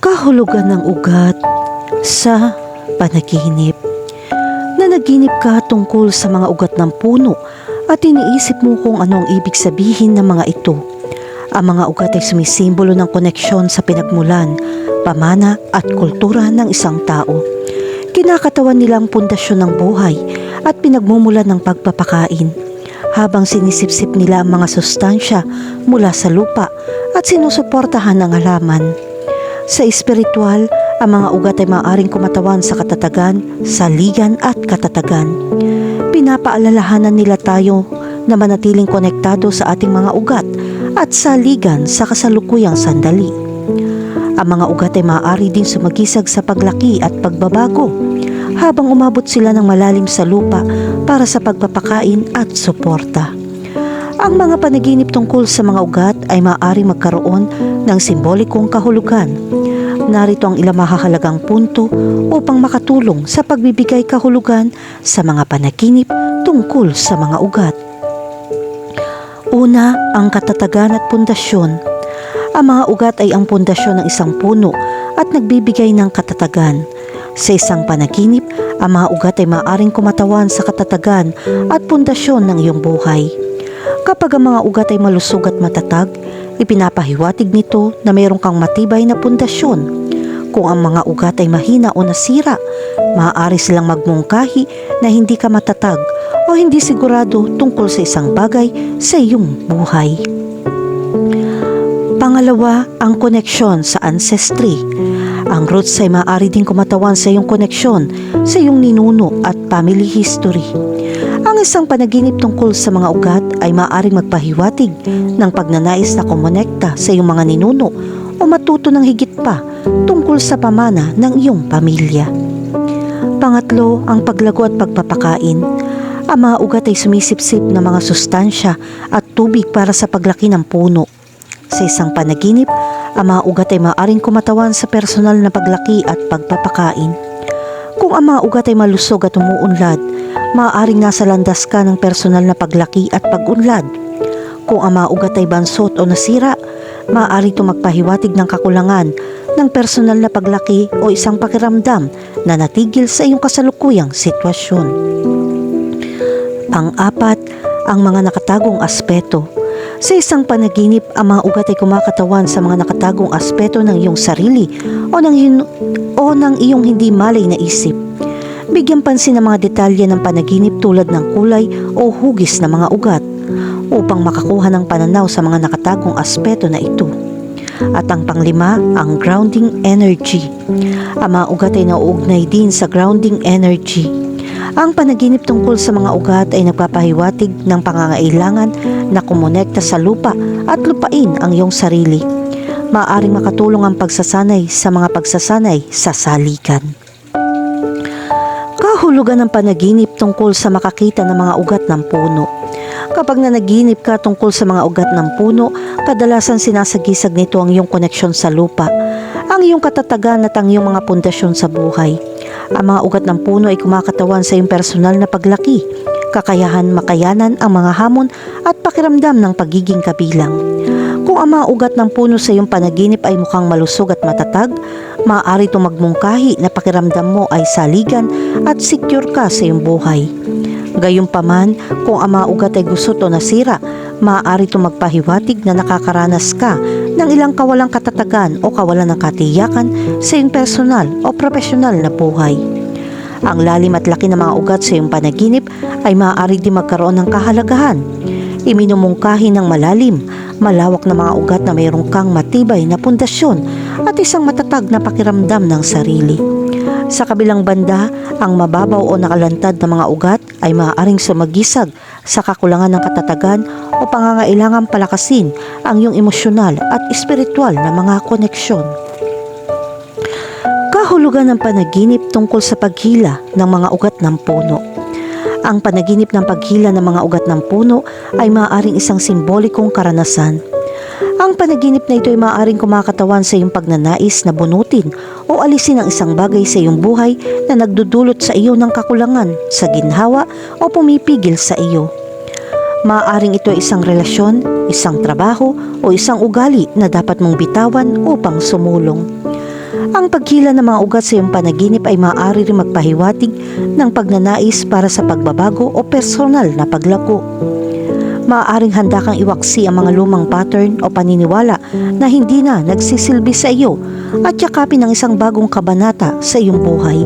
kahulugan ng ugat sa panaginip. Nanaginip ka tungkol sa mga ugat ng puno at iniisip mo kung ano ang ibig sabihin ng mga ito. Ang mga ugat ay sumisimbolo ng koneksyon sa pinagmulan, pamana at kultura ng isang tao. Kinakatawan nila ang pundasyon ng buhay at pinagmumulan ng pagpapakain habang sinisipsip nila ang mga sustansya mula sa lupa at sinusuportahan ng halaman. Sa espiritual, ang mga ugat ay maaaring kumatawan sa katatagan, saligan at katatagan. Pinapaalalahanan nila tayo na manatiling konektado sa ating mga ugat at saligan sa kasalukuyang sandali. Ang mga ugat ay maaari din sumagisag sa paglaki at pagbabago habang umabot sila ng malalim sa lupa para sa pagpapakain at suporta. Ang mga panaginip tungkol sa mga ugat ay maaari magkaroon ng simbolikong kahulugan. Narito ang ilang mahahalagang punto upang makatulong sa pagbibigay kahulugan sa mga panaginip tungkol sa mga ugat. Una, ang katatagan at pundasyon. Ang mga ugat ay ang pundasyon ng isang puno at nagbibigay ng katatagan. Sa isang panaginip, ang mga ugat ay maaaring kumatawan sa katatagan at pundasyon ng iyong buhay. Kapag ang mga ugat ay malusog at matatag, ipinapahiwatig nito na mayroon kang matibay na pundasyon. Kung ang mga ugat ay mahina o nasira, maaari silang magmungkahi na hindi ka matatag o hindi sigurado tungkol sa isang bagay sa iyong buhay. Pangalawa, ang koneksyon sa ancestry. Ang roots ay maaari din kumatawan sa iyong koneksyon sa iyong ninuno at family history. Ang isang panaginip tungkol sa mga ugat ay maaaring magpahiwatig ng pagnanais na kumonekta sa iyong mga ninuno o matuto ng higit pa tungkol sa pamana ng iyong pamilya. Pangatlo, ang paglago at pagpapakain. Ang mga ugat ay sumisipsip ng mga sustansya at tubig para sa paglaki ng puno. Sa isang panaginip, ang mga ugat ay maaaring kumatawan sa personal na paglaki at pagpapakain. Kung ang mga ugat ay malusog at umuunlad, maaaring nasa landas ka ng personal na paglaki at pag-unlad. Kung ang mga ugat ay bansot o nasira, maaari ito magpahiwatig ng kakulangan ng personal na paglaki o isang pakiramdam na natigil sa iyong kasalukuyang sitwasyon. Pang-apat, ang mga nakatagong aspeto. Sa isang panaginip, ang mga ugat ay kumakatawan sa mga nakatagong aspeto ng iyong sarili o ng, o ng iyong hindi malay na isip. Bigyan pansin ang mga detalye ng panaginip tulad ng kulay o hugis ng mga ugat upang makakuha ng pananaw sa mga nakatagong aspeto na ito. At ang panglima, ang grounding energy. Ang mga ugat ay nauugnay din sa grounding energy. Ang panaginip tungkol sa mga ugat ay nagpapahiwatig ng pangangailangan na kumonekta sa lupa at lupain ang iyong sarili. Maaring makatulong ang pagsasanay sa mga pagsasanay sa salikan. Kahulugan ng panaginip tungkol sa makakita ng mga ugat ng puno. Kapag nanaginip ka tungkol sa mga ugat ng puno, kadalasan sinasagisag nito ang iyong koneksyon sa lupa, ang iyong katatagan at ang iyong mga pundasyon sa buhay. Ang mga ugat ng puno ay kumakatawan sa iyong personal na paglaki, kakayahan makayanan ang mga hamon at pakiramdam ng pagiging kabilang. Ang mga ugat ng puno sa iyong panaginip ay mukhang malusog at matatag, maaari itong magmungkahi na pakiramdam mo ay saligan at secure ka sa iyong buhay. Gayunpaman, kung ang mga ugat ay gusot o nasira, maaari itong magpahiwatig na nakakaranas ka ng ilang kawalang katatagan o kawalan ng katiyakan sa iyong personal o profesional na buhay. Ang lalim at laki ng mga ugat sa iyong panaginip ay maaari din magkaroon ng kahalagahan. Iminumungkahi ng malalim, malawak na mga ugat na mayroong kang matibay na pundasyon at isang matatag na pakiramdam ng sarili. Sa kabilang banda, ang mababaw o nakalantad na mga ugat ay maaaring sumagisag sa kakulangan ng katatagan o pangangailangan palakasin ang iyong emosyonal at espiritual na mga koneksyon. Kahulugan ng panaginip tungkol sa paghila ng mga ugat ng puno. Ang panaginip ng paghila ng mga ugat ng puno ay maaaring isang simbolikong karanasan. Ang panaginip na ito ay maaaring kumakatawan sa iyong pagnanais na bunutin o alisin ang isang bagay sa iyong buhay na nagdudulot sa iyo ng kakulangan, sa ginhawa o pumipigil sa iyo. Maaaring ito ay isang relasyon, isang trabaho o isang ugali na dapat mong bitawan upang sumulong. Ang pagkila ng mga ugat sa iyong panaginip ay maaari rin magpahiwatig ng pagnanais para sa pagbabago o personal na paglago. Maaaring handa kang iwaksi ang mga lumang pattern o paniniwala na hindi na nagsisilbi sa iyo at yakapin ang isang bagong kabanata sa iyong buhay.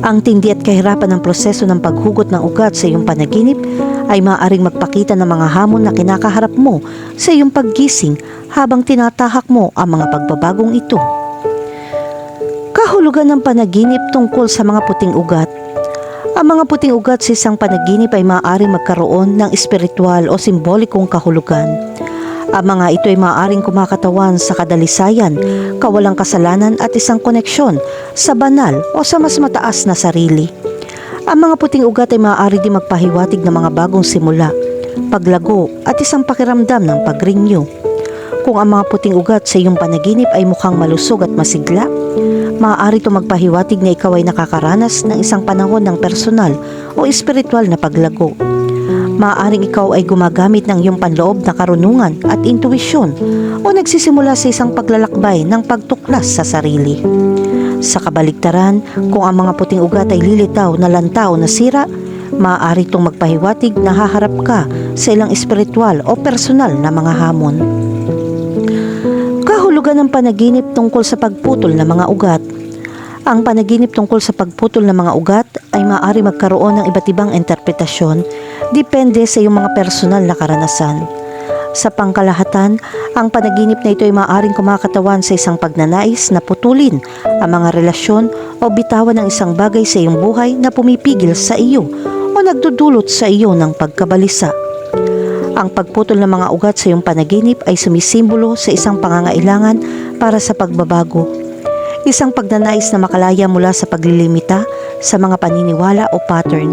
Ang tindi at kahirapan ng proseso ng paghugot ng ugat sa iyong panaginip ay maaaring magpakita ng mga hamon na kinakaharap mo sa iyong paggising habang tinatahak mo ang mga pagbabagong ito. Kahulugan ng panaginip tungkol sa mga puting ugat ang mga puting ugat sa isang panaginip ay maaaring magkaroon ng espiritual o simbolikong kahulugan. Ang mga ito ay maaaring kumakatawan sa kadalisayan, kawalang kasalanan at isang koneksyon sa banal o sa mas mataas na sarili. Ang mga puting ugat ay maaari din magpahiwatig ng mga bagong simula, paglago at isang pakiramdam ng pagrinyo. Kung ang mga puting ugat sa iyong panaginip ay mukhang malusog at masigla, maaari ito magpahiwatig na ikaw ay nakakaranas ng isang panahon ng personal o espiritual na paglago. Maaaring ikaw ay gumagamit ng iyong panloob na karunungan at intuwisyon o nagsisimula sa isang paglalakbay ng pagtuklas sa sarili. Sa kabaligtaran, kung ang mga puting ugat ay lilitaw na lantaw na sira, maaari itong magpahiwatig na haharap ka sa ilang espiritual o personal na mga hamon. Kahulugan ng panaginip tungkol sa pagputol ng mga ugat. Ang panaginip tungkol sa pagputol ng mga ugat ay maaari magkaroon ng iba't ibang interpretasyon depende sa iyong mga personal na karanasan. Sa pangkalahatan, ang panaginip na ito ay maaaring kumakatawan sa isang pagnanais na putulin ang mga relasyon o bitawan ng isang bagay sa iyong buhay na pumipigil sa iyo o nagdudulot sa iyo ng pagkabalisa. Ang pagputol ng mga ugat sa iyong panaginip ay sumisimbolo sa isang pangangailangan para sa pagbabago. Isang pagnanais na makalaya mula sa paglilimita sa mga paniniwala o pattern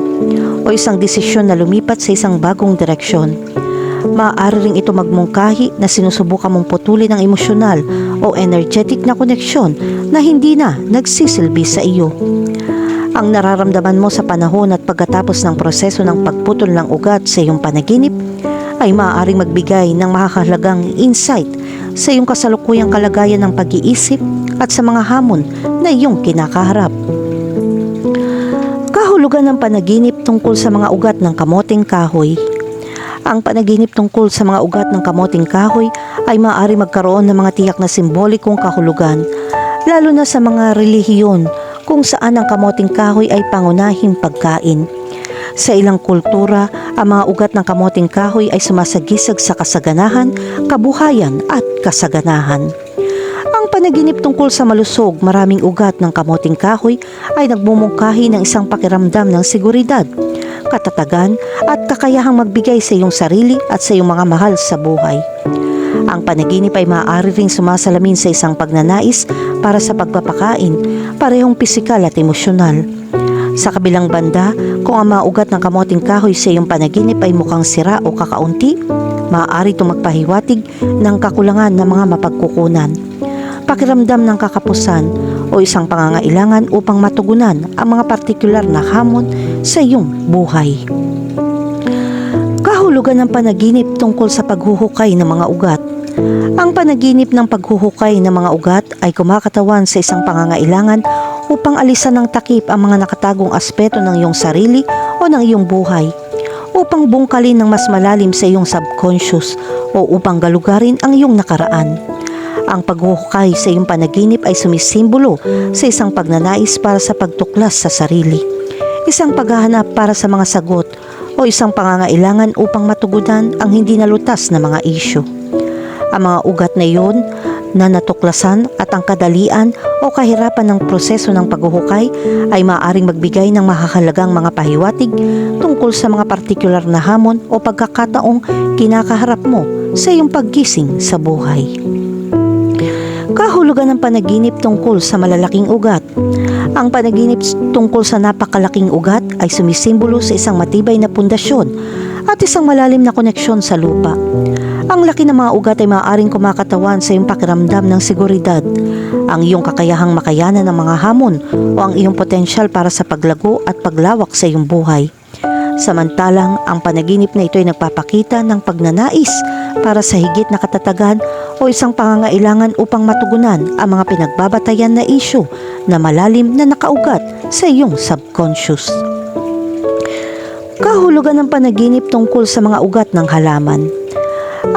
o isang desisyon na lumipat sa isang bagong direksyon. Maaari ring ito magmungkahi na sinusubukan mong putulin ang emosyonal o energetic na koneksyon na hindi na nagsisilbi sa iyo. Ang nararamdaman mo sa panahon at pagkatapos ng proseso ng pagputol ng ugat sa iyong panaginip ay maaaring magbigay ng makakahalagang insight sa iyong kasalukuyang kalagayan ng pag-iisip at sa mga hamon na iyong kinakaharap. Kahulugan ng panaginip tungkol sa mga ugat ng kamoting kahoy. Ang panaginip tungkol sa mga ugat ng kamoting kahoy ay maaari magkaroon ng mga tiyak na simbolikong kahulugan, lalo na sa mga relihiyon kung saan ang kamoting kahoy ay pangunahing pagkain. Sa ilang kultura, ang mga ugat ng kamoting kahoy ay sumasagisag sa kasaganahan, kabuhayan at kasaganahan. Ang panaginip tungkol sa malusog, maraming ugat ng kamoting kahoy ay nagmumungkahi ng isang pakiramdam ng seguridad, katatagan at kakayahang magbigay sa iyong sarili at sa iyong mga mahal sa buhay. Ang panaginip ay maaari ring sumasalamin sa isang pagnanais para sa pagpapakain, parehong pisikal at emosyonal. Sa kabilang banda, kung ang mga ugat ng kamoting kahoy sa iyong panaginip ay mukhang sira o kakaunti, maaari itong magpahiwatig ng kakulangan ng mga mapagkukunan. Pakiramdam ng kakapusan o isang pangangailangan upang matugunan ang mga partikular na hamon sa iyong buhay. Kahulugan ng panaginip tungkol sa paghuhukay ng mga ugat. Ang panaginip ng paghuhukay ng mga ugat ay kumakatawan sa isang pangangailangan upang alisan ng takip ang mga nakatagong aspeto ng iyong sarili o ng iyong buhay, upang bungkalin ng mas malalim sa iyong subconscious o upang galugarin ang iyong nakaraan. Ang paghuhukay sa iyong panaginip ay sumisimbolo sa isang pagnanais para sa pagtuklas sa sarili, isang paghahanap para sa mga sagot o isang pangangailangan upang matugunan ang hindi nalutas na mga isyu. Ang mga ugat na iyon na natuklasan at ang kadalian o kahirapan ng proseso ng paghuhukay ay maaaring magbigay ng mahahalagang mga pahiwatig tungkol sa mga partikular na hamon o pagkakataong kinakaharap mo sa iyong paggising sa buhay. Kahulugan ng panaginip tungkol sa malalaking ugat. Ang panaginip tungkol sa napakalaking ugat ay sumisimbolo sa isang matibay na pundasyon at isang malalim na koneksyon sa lupa. Ang laki ng mga ugat ay maaaring kumakatawan sa iyong pakiramdam ng seguridad, ang iyong kakayahang makayanan ng mga hamon o ang iyong potensyal para sa paglago at paglawak sa iyong buhay. Samantalang ang panaginip na ito ay nagpapakita ng pagnanais para sa higit na katatagan o isang pangangailangan upang matugunan ang mga pinagbabatayan na isyu na malalim na nakaugat sa iyong subconscious. Kahulugan ng panaginip tungkol sa mga ugat ng halaman.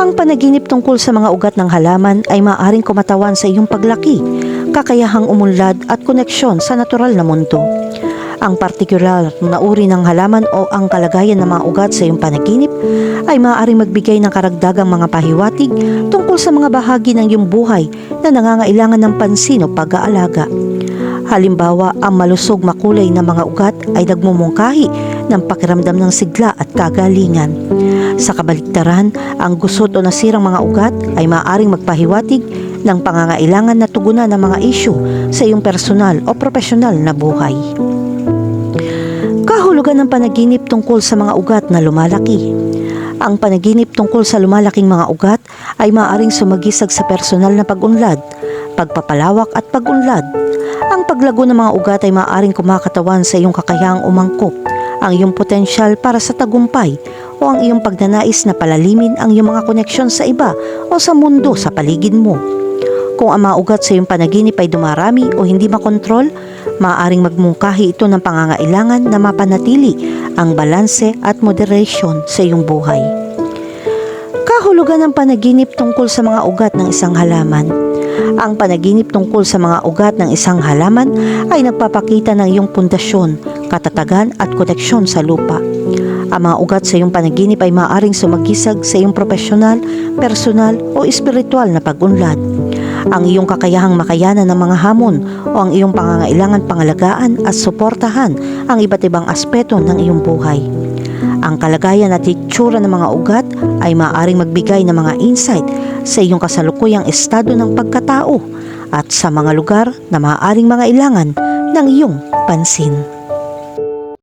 Ang panaginip tungkol sa mga ugat ng halaman ay maaaring kumatawan sa iyong paglaki, kakayahang umunlad at koneksyon sa natural na mundo. Ang partikular na uri ng halaman o ang kalagayan ng mga ugat sa iyong panaginip ay maaaring magbigay ng karagdagang mga pahiwatig tungkol sa mga bahagi ng iyong buhay na nangangailangan ng pansin o pag-aalaga. Halimbawa, ang malusog makulay na mga ugat ay nagmumungkahi ng pakiramdam ng sigla at kagalingan. Sa kabaligtaran, ang gusot o nasirang mga ugat ay maaaring magpahiwatig ng pangangailangan na tugunan ng mga isyu sa iyong personal o profesional na buhay. Kahulugan ng panaginip tungkol sa mga ugat na lumalaki. Ang panaginip tungkol sa lumalaking mga ugat ay maaaring sumagisag sa personal na pag-unlad, pagpapalawak at pag-unlad. Ang paglago ng mga ugat ay maaaring kumakatawan sa iyong kakayahang umangkop, ang iyong potensyal para sa tagumpay o ang iyong pagnanais na palalimin ang iyong mga koneksyon sa iba o sa mundo sa paligid mo. Kung ang mga ugat sa iyong panaginip ay dumarami o hindi makontrol, maaaring magmungkahi ito ng pangangailangan na mapanatili ang balanse at moderation sa iyong buhay. Kahulugan ng panaginip tungkol sa mga ugat ng isang halaman. Ang panaginip tungkol sa mga ugat ng isang halaman ay nagpapakita ng iyong pundasyon, katatagan at koneksyon sa lupa. Ang mga ugat sa iyong panaginip ay maaaring sumagisag sa iyong profesional, personal o espiritual na pag-unlad ang iyong kakayahang makayanan ng mga hamon o ang iyong pangangailangan pangalagaan at suportahan ang iba't ibang aspeto ng iyong buhay. Ang kalagayan at itsura ng mga ugat ay maaaring magbigay ng mga insight sa iyong kasalukuyang estado ng pagkatao at sa mga lugar na maaaring mga ilangan ng iyong pansin.